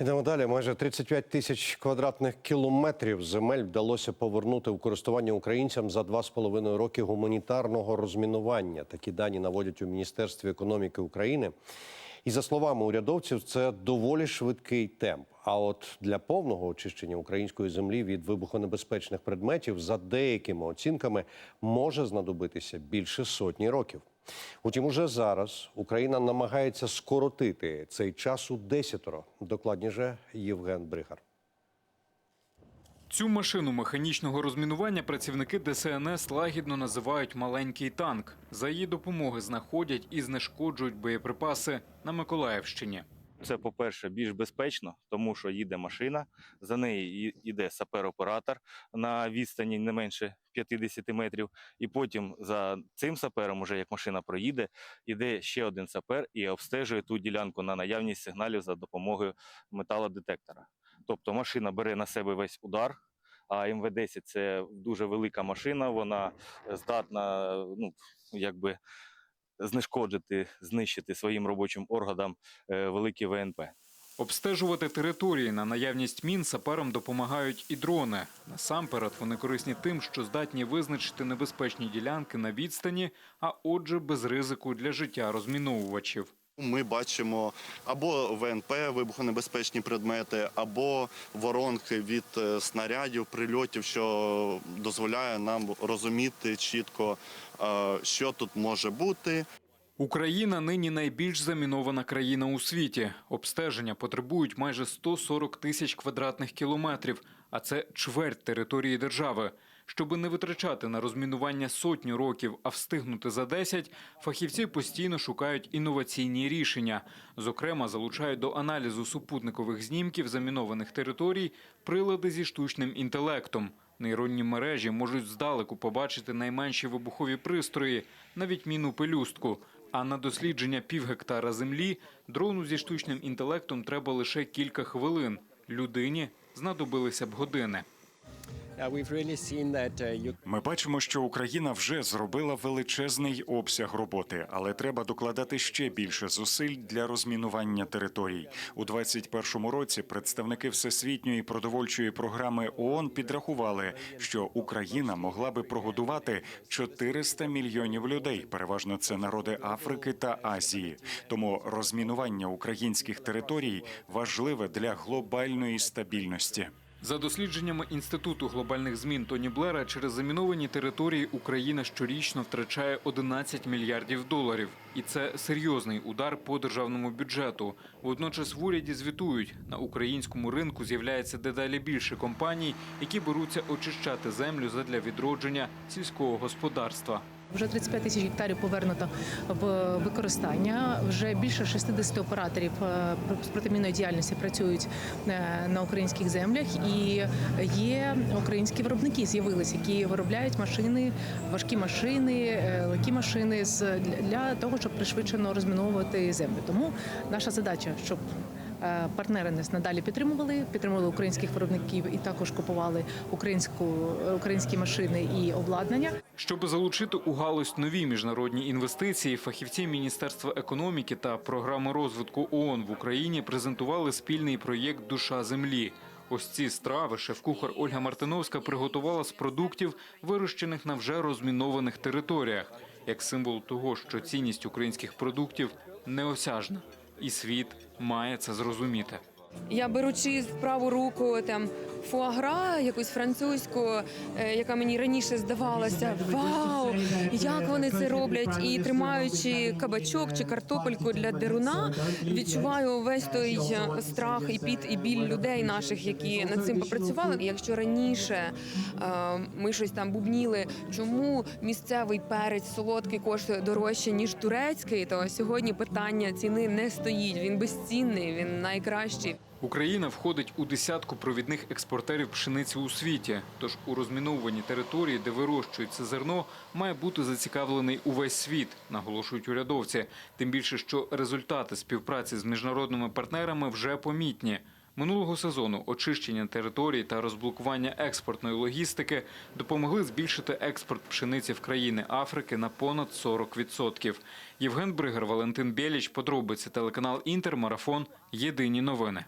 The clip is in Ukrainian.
Йдемо далі. Майже 35 тисяч квадратних кілометрів земель вдалося повернути у користування українцям за два з половиною роки гуманітарного розмінування. Такі дані наводять у Міністерстві економіки України. І за словами урядовців, це доволі швидкий темп. А от для повного очищення української землі від вибухонебезпечних предметів за деякими оцінками може знадобитися більше сотні років. Утім, уже зараз Україна намагається скоротити цей час у десятеро. Докладніше Євген Бригар. Цю машину механічного розмінування працівники ДСНС лагідно називають маленький танк. За її допомоги знаходять і знешкоджують боєприпаси на Миколаївщині. Це, по-перше, більш безпечно, тому що їде машина, за нею йде сапер-оператор на відстані не менше 50 метрів. І потім за цим сапером, уже як машина проїде, йде ще один сапер і обстежує ту ділянку на наявність сигналів за допомогою металодетектора. Тобто машина бере на себе весь удар. А МВ-10 це дуже велика машина, вона здатна, ну, якби знешкоджити, знищити своїм робочим органам е, великі ВНП. Обстежувати території на наявність мін саперам допомагають і дрони. Насамперед вони корисні тим, що здатні визначити небезпечні ділянки на відстані, а отже, без ризику для життя розміновувачів. Ми бачимо або ВНП, вибухонебезпечні предмети, або воронки від е, снарядів, прильотів, що дозволяє нам розуміти чітко, е, що тут може бути. Україна нині найбільш замінована країна у світі. Обстеження потребують майже 140 тисяч квадратних кілометрів, а це чверть території держави. Щоби не витрачати на розмінування сотню років, а встигнути за 10, фахівці постійно шукають інноваційні рішення. Зокрема, залучають до аналізу супутникових знімків замінованих територій прилади зі штучним інтелектом. Нейронні мережі можуть здалеку побачити найменші вибухові пристрої, навіть міну пелюстку. А на дослідження півгектара землі дрону зі штучним інтелектом треба лише кілька хвилин. Людині знадобилися б години. Ми бачимо, що Україна вже зробила величезний обсяг роботи, але треба докладати ще більше зусиль для розмінування територій. У 2021 році представники всесвітньої продовольчої програми ООН підрахували, що Україна могла би прогодувати 400 мільйонів людей. Переважно це народи Африки та Азії. Тому розмінування українських територій важливе для глобальної стабільності. За дослідженнями інституту глобальних змін Тоні Блера, через заміновані території Україна щорічно втрачає 11 мільярдів доларів, і це серйозний удар по державному бюджету. Водночас в уряді звітують на українському ринку з'являється дедалі більше компаній, які беруться очищати землю задля відродження сільського господарства. Вже 35 тисяч гектарів повернуто в використання. Вже більше 60 операторів е, з протимінної діяльності працюють е, на українських землях, і є українські виробники, з'явилися, які виробляють машини, важкі машини, е, легкі машини для того, щоб пришвидшено розміновувати землю. Тому наша задача, щоб Партнери нас надалі підтримували, підтримували українських виробників і також купували українську українські машини і обладнання. Щоб залучити у галузь нові міжнародні інвестиції, фахівці Міністерства економіки та програми розвитку ООН в Україні презентували спільний проєкт Душа землі. Ось ці страви шеф-кухар Ольга Мартиновська приготувала з продуктів, вирощених на вже розмінованих територіях, як символ того, що цінність українських продуктів неосяжна, і світ має це зрозуміти. Я беручи в праву руку там фуагра, якусь французьку, е, яка мені раніше здавалася, вау, як вони це роблять, і тримаючи кабачок чи картопельку для деруна, відчуваю весь той е, страх і піт, і біль людей наших, які над цим попрацювали. І Якщо раніше е, ми щось там бубніли, чому місцевий перець солодкий коштує дорожче ніж турецький, то сьогодні питання ціни не стоїть. Він безцінний, він найкращий. Україна входить у десятку провідних експортерів пшениці у світі. Тож у розмінованій території, де вирощується зерно, має бути зацікавлений увесь світ, наголошують урядовці. Тим більше, що результати співпраці з міжнародними партнерами вже помітні. Минулого сезону очищення територій та розблокування експортної логістики допомогли збільшити експорт пшениці в країни Африки на понад 40%. Євген Бригер, Валентин Біліч, подробиці телеканал Інтер, марафон. Єдині новини.